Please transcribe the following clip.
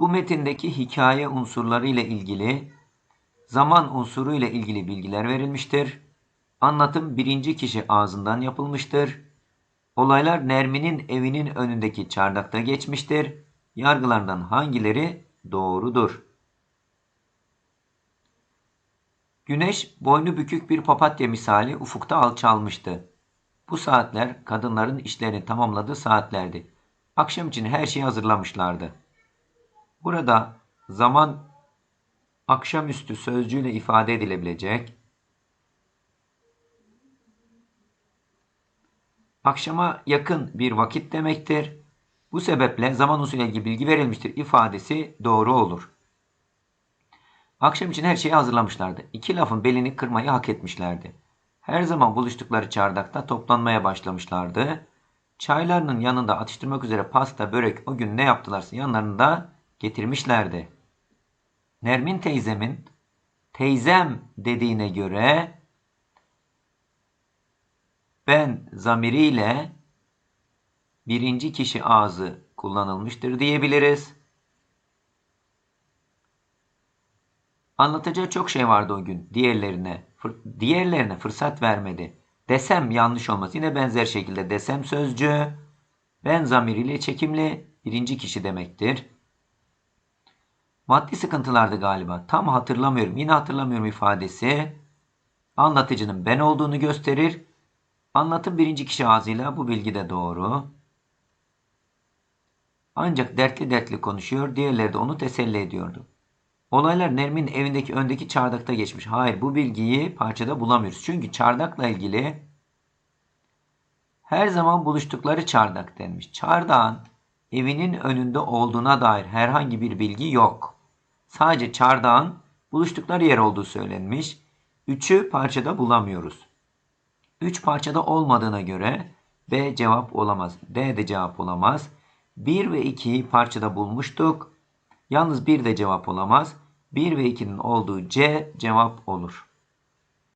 Bu metindeki hikaye unsurları ile ilgili zaman unsuru ile ilgili bilgiler verilmiştir. Anlatım birinci kişi ağzından yapılmıştır. Olaylar Nermin'in evinin önündeki çardakta geçmiştir. Yargılardan hangileri doğrudur? Güneş boynu bükük bir papatya misali ufukta alçalmıştı. Bu saatler kadınların işlerini tamamladığı saatlerdi. Akşam için her şeyi hazırlamışlardı. Burada zaman akşamüstü sözcüğüyle ifade edilebilecek. Akşama yakın bir vakit demektir. Bu sebeple zaman usulü ilgili bilgi verilmiştir ifadesi doğru olur. Akşam için her şeyi hazırlamışlardı. İki lafın belini kırmayı hak etmişlerdi. Her zaman buluştukları çardakta toplanmaya başlamışlardı. Çaylarının yanında atıştırmak üzere pasta, börek o gün ne yaptılarsa yanlarında getirmişlerdi. Nermin teyzemin teyzem dediğine göre ben zamiriyle birinci kişi ağzı kullanılmıştır diyebiliriz. Anlatacağı çok şey vardı o gün. Diğerlerine, diğerlerine fırsat vermedi. Desem yanlış olmaz. Yine benzer şekilde desem sözcüğü ben zamiriyle çekimli birinci kişi demektir. Maddi sıkıntılardı galiba. Tam hatırlamıyorum. Yine hatırlamıyorum ifadesi. Anlatıcının ben olduğunu gösterir. Anlatım birinci kişi ağzıyla bu bilgi de doğru. Ancak dertli dertli konuşuyor. Diğerleri de onu teselli ediyordu. Olaylar Nermin evindeki öndeki çardakta geçmiş. Hayır bu bilgiyi parçada bulamıyoruz. Çünkü çardakla ilgili her zaman buluştukları çardak denmiş. Çardağın evinin önünde olduğuna dair herhangi bir bilgi yok. Sadece çardağın buluştukları yer olduğu söylenmiş. Üçü parçada bulamıyoruz. Üç parçada olmadığına göre B cevap olamaz. D de cevap olamaz. 1 ve 2'yi parçada bulmuştuk. Yalnız 1 de cevap olamaz. 1 ve 2'nin olduğu C cevap olur.